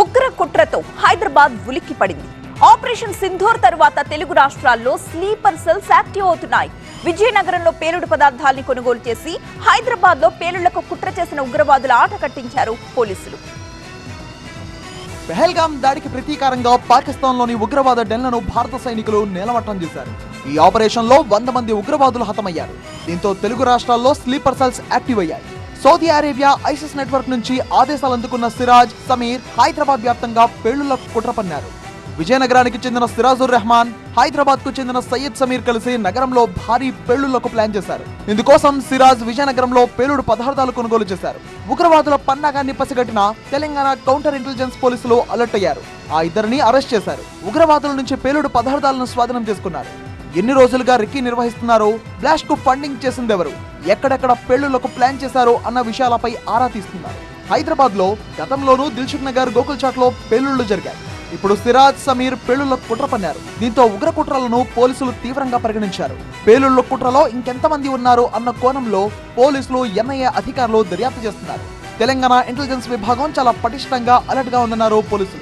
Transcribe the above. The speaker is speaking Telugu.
ఉగ్ర కుట్రతో హైదరాబాద్ ఉలిక్కి పడింది. ఆపరేషన్ సింధూర్ తరువాత తెలుగు రాష్ట్రాల్లో స్లీపర్ సెల్స్ యాక్టివ్ అవుతున్నాయి. విజయనగరంలో పేలుడు పదార్థాల్ని కొనుగోలు చేసి హైదరాబాద్లో పేలుళ్ళకు కుట్ర చేసిన ఉగ్రవాదుల ఆట కట్టించారు పోలీసులు. పెహల్గాం దాడికి ప్రతీకారంగా పాకిస్తాన్లోని ఉగ్రవాద డెన్లను భారత సైనికులు నేలమట్టం చేశారు. ఈ ఆపరేషన్లో వంద మంది ఉగ్రవాదులు హతమయ్యారు. దీంతో తెలుగు రాష్ట్రాల్లో స్లీపర్ సెల్స్ యాక్టివ్ అయ్యాయి. సౌదీ అరేబియా ఐసిస్ నెట్వర్క్ నుంచి ఆదేశాలు అందుకున్న సిరాజ్ సమీర్ హైదరాబాద్ వ్యాప్తంగా పేలుళ్ళకు కుట్ర పన్నారు విజయనగరానికి చెందిన సిరాజుర్ రెహమాన్ హైదరాబాద్కు చెందిన సయ్యద్ సమీర్ కలిసి నగరంలో భారీ పేలుళ్ళకు ప్లాన్ చేశారు. ఇందుకోసం సిరాజ్ విజయనగరంలో పేలుడు పదార్థాలు కొనుగోలు చేశారు. ఉగ్రవాదుల పన్నాగాన్ని పసిగట్టిన తెలంగాణ కౌంటర్ ఇంటెలిజెన్స్ పోలీసులు అలర్ట్ అయ్యారు. ఆ ఇద్దరిని అరెస్ట్ చేశారు. ఉగ్రవాదుల నుంచి పేలుడు పదార్థాలను స్వాధీనం చేసుకున్నారు. ఎన్ని రోజులుగా రిక్కీ నిర్వహిస్తున్నారో బ్లాష్కు ఫండింగ్ చేసిందెవరు ఎక్కడెక్కడ పెళ్ళులకు ప్లాన్ చేశారో అన్న విషయాలపై ఆరా తీస్తున్నారు. హైదరాబాద్లో గతంలోనూ దిల్షుక్ నగర్ గోకుల్ చాట్లో పేలుళ్ళు జరిగాయి. ఇప్పుడు సిరాజ్ సమీర్ పేలుళ్ళకు కుట్ర పన్నారు. దీంతో ఉగ్ర కుట్రలను పోలీసులు తీవ్రంగా పరిగణించారు. పేలుళ్ళ కుట్రలో ఇంకెంతమంది ఉన్నారు అన్న కోణంలో పోలీసులు ఎన్ఐఏ అధికారులు దర్యాప్తు చేస్తున్నారు. తెలంగాణ ఇంటెలిజెన్స్ విభాగం చాలా పటిష్టంగా అలర్ట్గా ఉందన్నారు పోలీసులు.